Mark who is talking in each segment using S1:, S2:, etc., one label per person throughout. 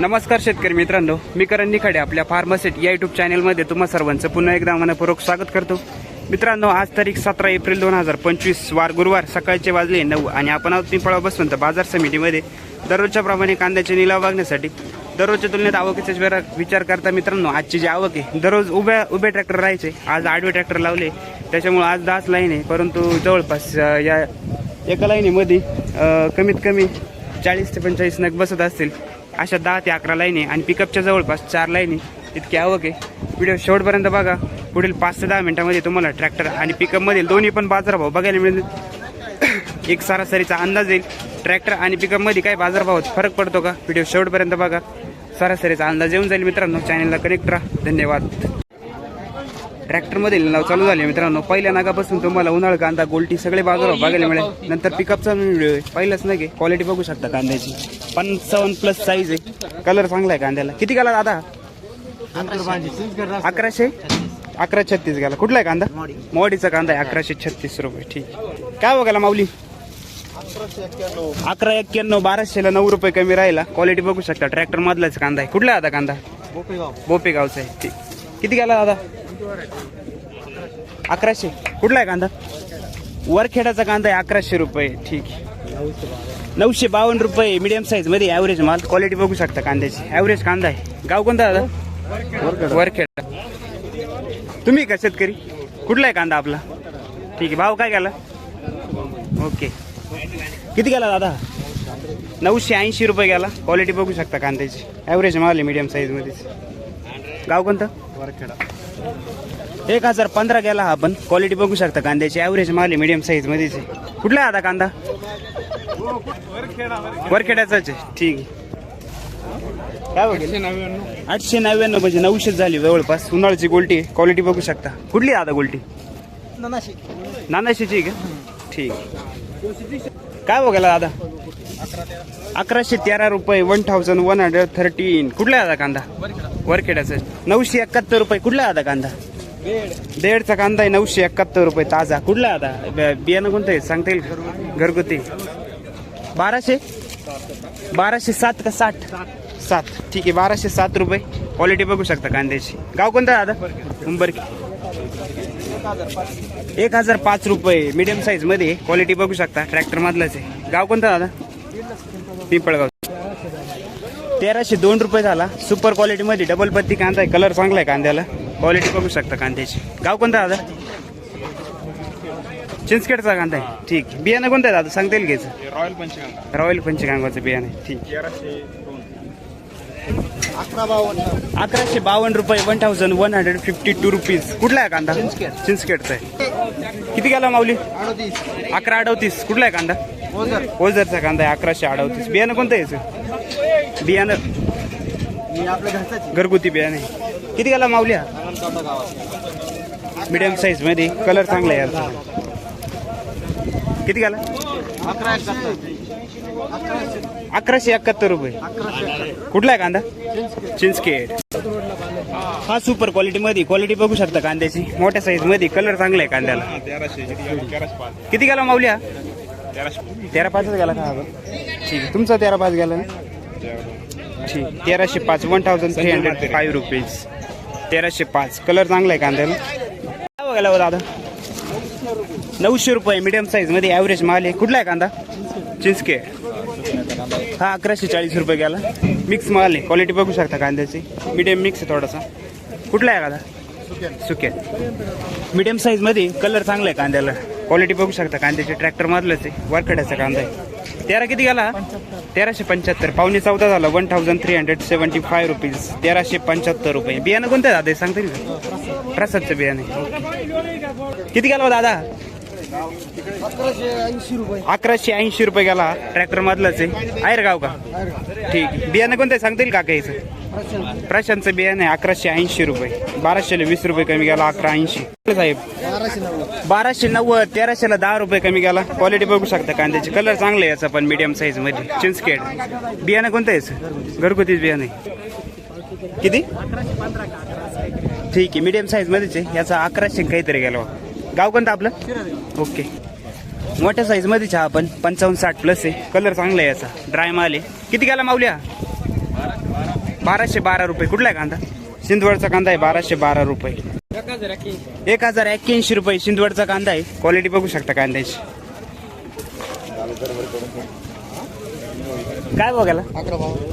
S1: नमस्कार शेतकरी मित्रांनो मी करण निखाडे आपल्या फार्मासेट या युट्यूब चॅनलमध्ये तुम्हा सर्वांचं पुन्हा एकदा मनपूर्वक स्वागत करतो. मित्रांनो आज तारीख सतरा एप्रिल दोन हजार पंचवीस वार गुरुवार सकाळचे वाजले नऊ आणि आपण आहोत पिंपळा बसवंत बाजार समितीमध्ये. दररोजच्या प्रमाणे कांद्याचे निलाव बघण्यासाठी दररोजच्या तुलनेत आवकीचा विचार विचार करता मित्रांनो आजची जी आवक आहे दररोज उभ्या उभे ट्रॅक्टर राहायचे आज आडवे ट्रॅक्टर लावले त्याच्यामुळे आज दहाच लाईन आहे परंतु जवळपास या एका लाईनीमध्ये कमीत कमी चाळीस ते पंचेचाळीस नग बसत असतील. अशा दहा ते अकरा लाईनी आणि पिकअपच्या जवळपास चार लाईनी इतकी आवक आहे. व्हिडिओ शेवटपर्यंत बघा. पुढील पाच ते दहा मिनटामध्ये तुम्हाला ट्रॅक्टर आणि पिकअपमधील दोन्ही पण बाजारभाव बघायला मिळेल. एक सरासरीचा अंदाज येईल. ट्रॅक्टर आणि पिकअपमध्ये काय बाजारभावात फरक पडतो का? व्हिडिओ शेवटपर्यंत बघा. सरासरीचा अंदाज येऊन जाईल मित्रांनो. चॅनलला कनेक्ट राहा. धन्यवाद. ट्रॅक्टरमध्ये नाव चालू झाले. मित्रांनो पहिल्या नागापासून तुम्हाला उन्हाळ कांदा गोलटी सगळे बाजार बघायला मिळेल. नंतर पिकअपचा व्हिडिओ आहे. पहिलाच नाही घे क्वालिटी बघू शकता कांद्याची. पंचावन्न प्लस साईज आहे. कलर चांगला आहे कांद्याला. किती गेला दादा? अकराशे? अकरा छत्तीस गेला कुठला आहे कांदा? मोडीचा कांदा आहे. अकराशे छत्तीस रुपये. ठीक. काय बघायला माऊली? अकरा एक्क्याण्णव बाराशेला नऊ रुपये कमी राहिला. क्वालिटी बघू शकता. ट्रॅक्टर मधलाच कांदा आहे. कुठला आहे आता कांदा? बोपे गावचा आहे. ठीक. किती गेला दादा? अकराशे. कुठला आहे कांदा? वरखेडाचा कांदा आहे अकराशे रुपये. ठीक नऊशे बावन्न रुपये मिडियम साईजमध्ये ॲव्हरेज माल. क्वालिटी बघू शकता कांद्याची. ॲव्हरेज कांदा आहे. गाव कोणता दादा? वरखेडा. तुम्ही का शेतकरी? कुठला आहे कांदा आपला? ठीक आहे. भाव काय गेला? ओके. किती गेला दादा? नऊशे ऐंशी रुपये गेला. क्वालिटी बघू शकता कांद्याची. ॲव्हरेज माल आहे मिडियम साईजमध्येच गाव कोणतं? एक हजार पंधरा गेला हा आपण क्वालिटी बघू शकता कांद्याची. ॲव्हरेज माल मिडियम साईजमध्येच आहे. कुठला आहे आता कांदा? वरखेड्याचाच आहे. ठीक आहे. काय आठशे नव्याण्णव म्हणजे नऊशेच झाली जवळपास. उन्हाळ्याची गोल्टी क्वालिटी बघू शकता. कुठली आहे आता गोल्टी? नानाशीची का? ठीक काय बघायला दादा अकराशे तेरा रुपये one thousand one hundred thirteen कुठला आहे आता कांदा? वरखेड्याचा नऊशे एकाहत्तर रुपये. कुठला आता कांदा? देडचा कांदा आहे नऊशे एकाहत्तर रुपये. ताजा. कुठला आता? बियाणं कोणतं आहे? सांगता येईल घरगुती. बाराशे? बाराशे सात का साठ? सात. ठीक आहे बाराशे सात रुपये. क्वालिटी बघू शकता कांद्याची. गाव कोणतं आहे दादा उंबरकी एक हजार पाच रुपये. मिडियम साईजमध्ये. क्वालिटी बघू शकता. ट्रॅक्टर मधलाच आहे. गाव कोणतं दादा पिंपळगाव. तेराशे दोन रुपये झाला. सुपर क्वालिटी मध्ये डबल पत्ती कांदा आहे. कलर चांगला आहे कांद्याला. क्वालिटी बघू शकता कांद्याची. गाव कोणतं दादा? चिंचखेडचा कांदा आहे. ठीक. आहे. बियाणं कोणतं आहे दादा? सांगता येईल घ्यायचं
S2: रॉयल पंचगंगा.
S1: रॉयल पंचगांगाचं बियाणं आहे. ठीक. अकराशे बावन्न रुपये one thousand one hundred fifty two rupees कुठला आहे कांदा? चिंचखेडचा आहे. किती गेला माऊली?
S3: अडतीस.
S1: अकरा अडवतीस कुठला आहे कांदा?
S3: ओझर.
S1: ओझरचा कांदा आहे. अकराशे अडवतीस बियाणं कोणतं यायचं बियाणं. घरगुती बियाणं. किती गेला माऊल्या मिडियम साईजमध्ये. कलर चांगला आहे याचा किती गेला? अकराशे एकाहत्तर रुपये. कुठला आहे कांदा? चिंचखेड हा सुपर क्वालिटी मध्ये. क्वालिटी बघू शकता कांद्याची. मोठ्या साईजमध्ये. कलर चांगला आहे कांद्याला. किती गेला माऊल्या तेरा पाचच गेला का? ठीक आहे. तुमचा तेरा पाच गेला ना? ठीक तेराशे पाच one thousand three hundred five rupees तेराशे पाच. कलर चांगला आहे कांद्याला. काय बघायला हो दादा? नऊशे रुपये मिडियम साईजमध्ये ॲव्हरेज माल आहे. कुठला आहे कांदा? चिंचके. हा अकराशे चाळीस रुपये गेला. मिक्स माल आहे. क्वालिटी बघू शकता कांद्याची. मिडियम मिक्स आहे थोडासा. कुठला आहे कांदा? सुक्या मिडियम साईजमध्ये कलर चांगला आहे कांद्याला. क्वालिटी बघू शकता. कांद्याचे ट्रॅक्टर मधलंच आहे. वरकड्याचा कांदा आहे. तेरा किती गेला? तेराशे पंच्याहत्तर. पावणे चौदा झाला. One thousand three hundred seventy five rupees तेराशे पंच्याहत्तर रुपये. बियाणं कोणतं दादा? सांगता येईल प्रसादचं बियाणं. किती गेला हो दादा?
S3: अकराशे ऐंशी रुपये.
S1: गेला. ट्रॅक्टर मधलंच आहे. आहे गाव का? ठीक. बियाणं कोणतं आहे? सांगता येईल का याचं प्रशांतचं बियाणं आहे अकराशे ऐंशी रुपये. बाराशेला वीस रुपये कमी गेला अकरा ऐंशी. साहेब.
S3: बाराशे नव्वद
S1: तेराशेला दहा रुपये कमी गेला. क्वालिटी बघू शकता कांद्याची. कलर चांगला आहे याचा पण मीडियम साईजमध्ये. चिंचकेड बियाणं कोणतं आहे घरगुतीच बियाणं आहे. किती? ठीक आहे मीडियम साईज मध्येच आहे. याचा अकराशे काहीतरी गेला गाव कोणतं आपलं? ओके. मोठ्या साईज मध्येच हा आपण पंचावन्न साठ प्लस आहे. कलर चांगला आहे याचा. ड्राय माल आहे. किती गेला माऊल्या? बाराशे बारा रुपये. कुठला आहे कांदा? सिंदवडचा कांदा आहे बाराशे बारा रुपये. एक हजार एक्क्याऐंशी रुपये सिंदवडचा कांदा आहे. क्वालिटी बघू शकता कांद्याची. काय बघायला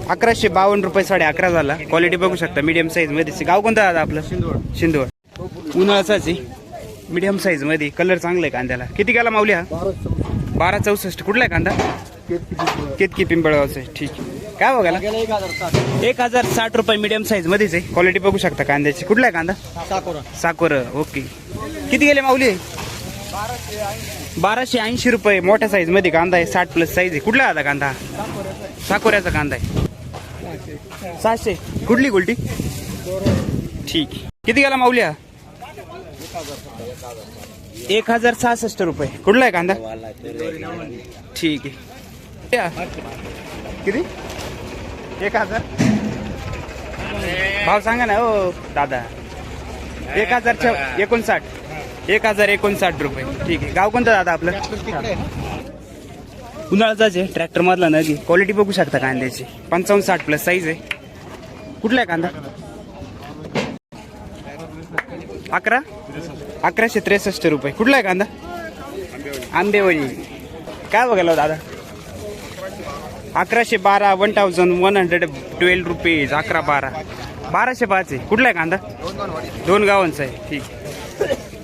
S1: अकराशे बावन्न रुपये साडे अकरा झाला. क्वालिटी बघू शकता मीडियम साईजमध्ये. गाव कोणतं दादा आपलं?
S3: शिंदवड
S1: उन्हाळ्याचाच आहे. मीडियम साईजमध्ये. कलर चांगला आहे कांद्याला. किती गेला माऊली हा?
S3: बारा
S1: चौसष्ट. कुठला आहे कांदा? केतकी पिंपळगावचं आहे. ठीक आहे. काय बघायला?
S3: एक हजार साठ.
S1: एक हजार साठ रुपये मीडियम साईज मध्येच आहे. क्वालिटी बघू शकता कांद्याची. कुठला आहे कांदा?
S3: साकोरा.
S1: साकोर ओके. किती गेले माऊली? बाराशे ऐंशी रुपये. मोठ्या साईजमध्ये कांदा आहे. साठ प्लस साईज आहे. कुठला आता कांदा? साकोऱ्याचा कांदा आहे. सहाशे. कुठली गुलटी? ठीक. किती गेला माऊली हा एक हजार सहासष्ट रुपये. कुठला आहे कांदा? ठीक आहे. किती? एक हजार. भाव सांगा ना हो दादा. एक हजार एकोणसाठ. एक हजार एकोणसाठ रुपये. ठीक आहे. गाव कोणतं दादा आपलं? उन्हाळ्याचाच आहे ट्रॅक्टर मधला नदी क्वालिटी बघू शकता कांद्याची. पंचावन्न साठ प्लस साईज आहे. कुठला आहे कांदा? अकरा? अकराशे त्रेसष्ट रुपये. कुठला आहे कांदा? आंबेवळी काय बघायला हो, दादा? अकराशे बारा one thousand one hundred twelve rupees अकरा बारा. बाराशे पाच आहे कुठला आहे कांदा? दोन गावांचा आहे. ठीक.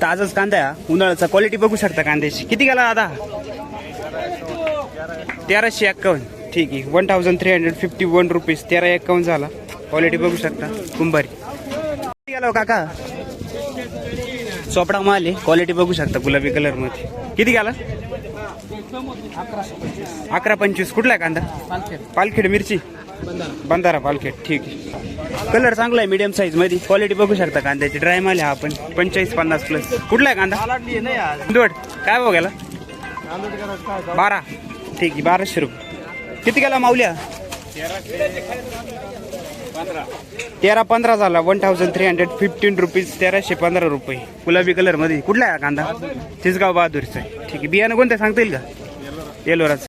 S1: ताजाच कांदा आहे उन्हाळ्याचा क्वालिटी बघू शकता कांद्याची. किती गेला दादा? तेराशे एक्कावन्न. ठीक आहे. One thousand three hundred fifty one rupees तेरा एक्कावन्न झाला. क्वालिटी बघू शकता. कुंभारी. किती गेला हो काका? चोपडा माल आहे. क्वालिटी बघू शकता गुलाबी कलरमध्ये. किती गेला? अकरा पंचवीस. कुठला आहे कांदा? पालखेड मिरची? बंधारा पालखेड. ठीक आहे. कलर चांगला आहे मीडियम साईजमध्ये. क्वालिटी बघू शकता कांद्याची. ड्राय माल आहे आपण पंचेचाळीस पन्नास प्लस कुठला आहे कांदा? इंदवड काय बघायला बारा. ठीक आहे बाराशे रुपये. किती गेला माऊल्या तेरा पंधरा झाला. One thousand three hundred fifteen rupees तेराशे पंधरा रुपये. गुलाबी कलरमध्ये कुठला आहे कांदा? तिसगाव बहादूरचा आहे. ठीक आहे. बियाणं कोणतं सांगता येईल का? येलोराच.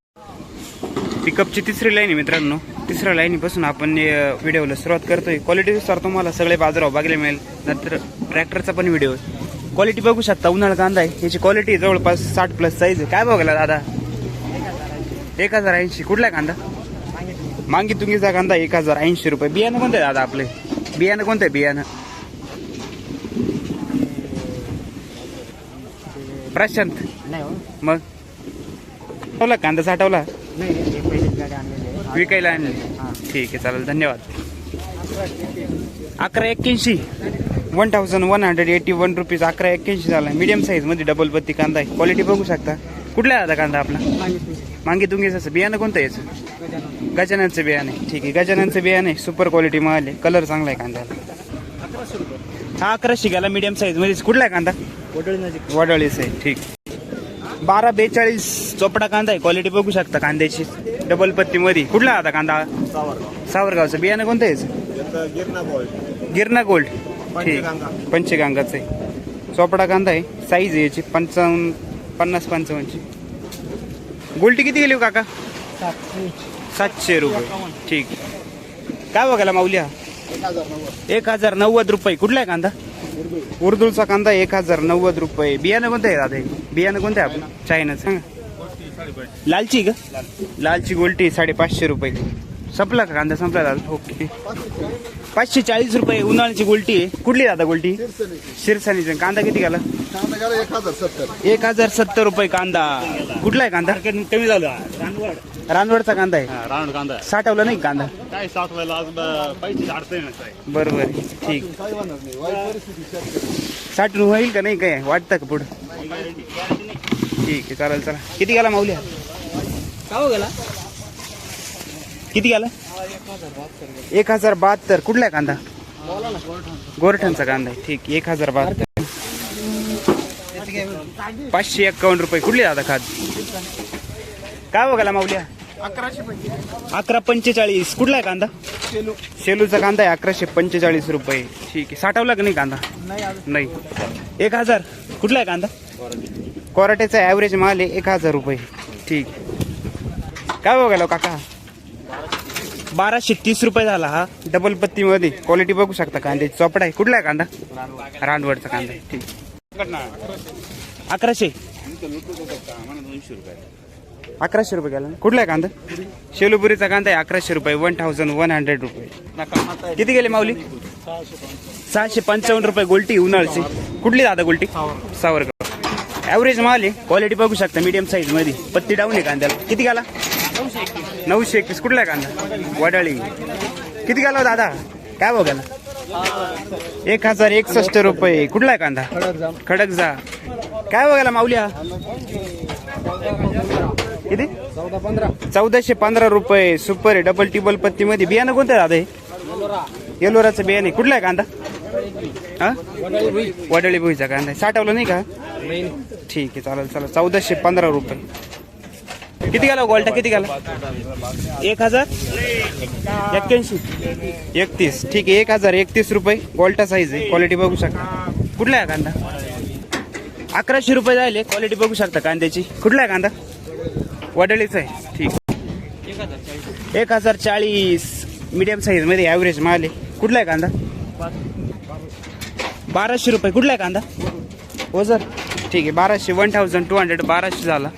S1: पिकअपची तिसरी लाईन आहे मित्रांनो. तिसऱ्या लाईनीपासून आपण व्हिडिओला सुरुवात करतोय. क्वालिटीनुसार तुम्हाला सगळे बाजारावर बघायला मिळेल. नंतर ट्रॅक्टरचा पण व्हिडिओ क्वालिटी बघू शकता. उन्हाळा कांदा आहे. याची क्वालिटी जवळपास साठ प्लस साईज आहे. काय बघायला दादा? एक हजार ऐंशी. कुठला आहे कांदा? मांगी तुंगीचा कांदा एक हजार ऐंशी रुपये. बियाणं कोणतं आहे दादा आपले? बियाणं कोणतं आहे बियाणं? प्रशांत.
S3: नाही हो.
S1: मग? ठेवला कांदा साठवला? विकायला आणले. ठीक आहे चालेल धन्यवाद. अकरा एक्क्याऐंशी. One thousand one hundred eighty one rupees अकरा एक्क्याऐंशी झाला. मीडियम साईजमध्ये डबल बत्ती कांदा आहे. क्वालिटी बघू शकता. कुठला आहे आता कांदा आपला? मांगी तुंगीच असं बियाणं कोणतं याचं? गजाननचं बियाणं ठीक आहे गजाननचं बियाणे आहे. सुपर क्वालिटी मिळाले कलर चांगला आहे कांद्याला. हा अकराशे गेला मीडियम म्हणजे कुठला आहे कांदा?
S3: वडळी
S1: आहे. ठीक. बारा बेचाळीस चोपडा कांदा आहे. क्वालिटी बघू शकता कांद्याची. डबल पत्तीमध्ये कुठला आता कांदा? सावरगावचं. बियाणं कोणतं आहे याचं?
S3: गिरणा
S1: गोल्ड. ठीक. पंचगंगाचं आहे. चोपडा कांदा आहे. साईज आहे याची. पंचावन्न पन्नास पंचावन्नची. गोल्टी किती गेली हो काका? सातशे रुपये. ठीक. काय बघायला माऊली
S3: एक हजार नव्वद
S1: एक हजार नव्वद रुपये. कुठला आहे कांदा? उर्दूचा कांदा एक हजार नव्वद रुपये. बियाणं कोणतं आहे दादा बियाणं कोणतं आहे आपण चायना सांगा. लालची का? लालची गोल्टी साडेपाचशे रुपये. संपला का कांदा? संपला दादा? ओके पाचशे चाळीस रुपये उन्हाळ्याची गोल्टी आहे. कुठली दादा गोल्टी? शिरसानीचा कांदा किती गेला?
S3: कांदा गेला एक हजार सत्तर.
S1: एक हजार सत्तर रुपये कांदा. कुठला आहे कांदा?
S2: कमी झालं.
S1: रानवडचा कांदा आहे.
S2: राऊंड कांदा
S1: साठवला नाही कांदा?
S2: काय आहे
S1: बरोबर. ठीक. साठवून होईल का नाही काय? वाटतं का पुढं? ठीक आहे चालेल चला. किती गेला माऊल्या
S3: का गेला.
S1: किती गेला? एक हजार बहात्तर. कुठला आहे कांदा? गोरठणचा कांदा आहे. ठीक एक हजार बहात्तर. पाचशे एक्कावन्न रुपये. कुठले दादा खाद? काय बघायला माऊल्या अकरा पंचेचाळीस. कुठला आहे कांदा?
S3: सेलू
S1: शेलूचा कांदा आहे अकराशे पंचेचाळीस रुपये. ठीक आहे. साठवला का नाही कांदा?
S3: नाही.
S1: एक हजार. कुठला आहे कांदा? कोराट्याचा ॲव्हरेज माल आहे एक हजार रुपये. ठीक. काय बघायला हो काका? बाराशे तीस रुपये झाला हा. डबल पत्तीमध्ये. क्वालिटी बघू शकता कांद्याची चोपडा आहे. कुठला आहे कांदा? रानवडचा कांदा. ठीक अकराशे. अकराशे रुपये गेला ना? कुठला आहे कांदा? शेलुपुरीचा कांदा आहे. अकराशे रुपये. वन थाउजंड वन हंड्रेड रुपये. किती गेले माऊली? सहाशे पंचावन्न रुपये गोल्टी उन्हाळची कुठली दादा गोल्टी? सावरगाव ॲव्हरेज माल आहे. क्वालिटी बघू शकता. मीडियम साईजमध्ये. पत्ती डाऊन आहे कांद्याला. किती गेला? नऊशे एकवीस कुठला आहे कांदा? वडाळी. किती गेला दादा? काय गेला? एक हजार एकसष्ट रुपये. कुठला आहे कांदा? खडक जा काय भाव गेला माऊली हा? किती? चौदाशे पंधरा रुपये. सुपर आहे. डबल टिबल पत्ती मध्ये बियाणं कोणतं दादा हे? येलोराचं बियाणं कुठला आहे कांदा? हा? वडळी भुईचा कांदा साठवलं नाही का? ठीक आहे. चालेल चालेल. चौदाशे पंधरा रुपये. किती गेला गोल्टा किती गेला एक हजार? एक्क्याऐंशी. एकतीस. ठीक आहे एक हजार एकतीस रुपये. गोल्टा साईज आहे. क्वालिटी बघू शकता. कुठला आहे कांदा? अकराशे रुपये जायले. क्वालिटी बघू शकता कांद्याची. कुठला आहे कांदा? वडळीचा आहे. ठीक. एक हजार चाळीस. मीडियम साईजमध्ये ॲव्हरेज माल आहे. कुठला आहे कांदा? बाराशे रुपये. कुठला आहे कांदा? हो सर ठीक आहे बाराशे वन थाउजंड टू हंड्रेड बाराशे झाला.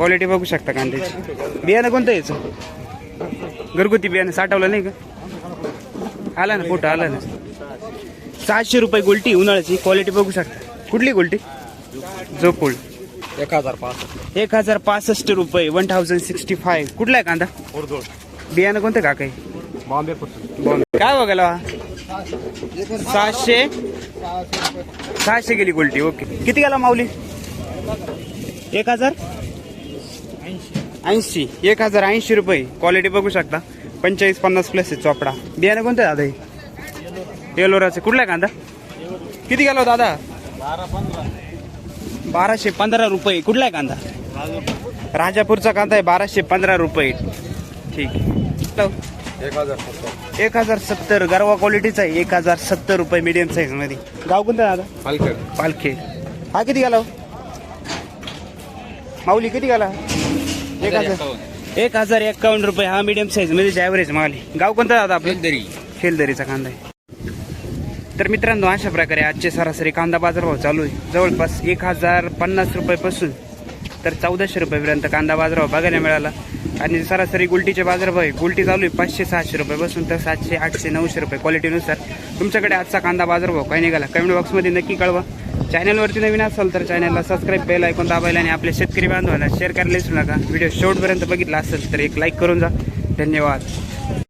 S1: क्वालिटी बघू शकता कांद्याची बियाणं कोणतं यायचं घरगुती बियाणं साठवलं नाही का? आला ना फोटो आला ना? सहाशे रुपये गोल्टी उन्हाळ्याची क्वालिटी बघू शकता. कुठली गोल्टी? जोपूळ
S3: एक हजार पाच
S1: एक हजार पासष्ट रुपये वन थाउजंड सिक्स्टी फाय कुठला आहे कांदा? बियाणं कोणतं का काही
S3: बॉम्बे
S1: काय बघायला सहाशे? सहाशे गेली गोल्टी ओके. किती गेला माऊली? एक हजार? ऐंशी एक हजार ऐंशी रुपये. क्वालिटी बघू शकता. पंचेचाळीस पन्नास प्लस आहे चोपडा. बियाणं कोणतं दादा हे? येलोराचं कुठला आहे कांदा? किती गेला हो दादा? बाराशे पंधरा रुपये. कुठला आहे कांदा? राजापूरचा कांदा आहे बाराशे पंधरा रुपये. ठीक.
S3: एक हजार सत्तर.
S1: एक हजार सत्तर. गरवा क्वालिटीचा आहे. एक हजार सत्तर रुपये मीडियम साईजमध्ये. गाव कोणतं दादा?
S3: पालखेड.
S1: पालखे हा किती गेला हो? माऊली किती गेला? एक हजार एक हजार एक्कावन्न रुपये. हा मीडियम साईजमध्ये ॲव्हरेज माल गाव कोणतं दादा आपलं? खेलदरीचा कांदा आहे. तर मित्रांनो अशा प्रकारे आजचे सरासरी कांदा बाजारभाव चालू आहे. जवळपास एक हजार पन्नास रुपयापासून तर चौदाशे रुपयेपर्यंत कांदा बाजारभाव बघायला मिळाला. आणि सरासरी गुलटीचे बाजारभाव आहे. गुलटी चालू आहे पाचशे सहाशे रुपयापासून तर सातशे आठशे नऊशे रुपये क्वालिटीनुसार तुमच्याकडे आजचा कांदा बाजारभाव काय निघाला? कमेंट बॉक्समध्ये नक्की कळवा. चॅनलवरती नवीन असाल तर चॅनलला सबस्क्राईब बेल ऐकून दाबायला आणि आपल्या शेतकरी बांधवांना शेअर करायला विसरू नका. व्हिडिओ शेवटपर्यंत बघितला असेल तर एक लाईक करून जा. धन्यवाद.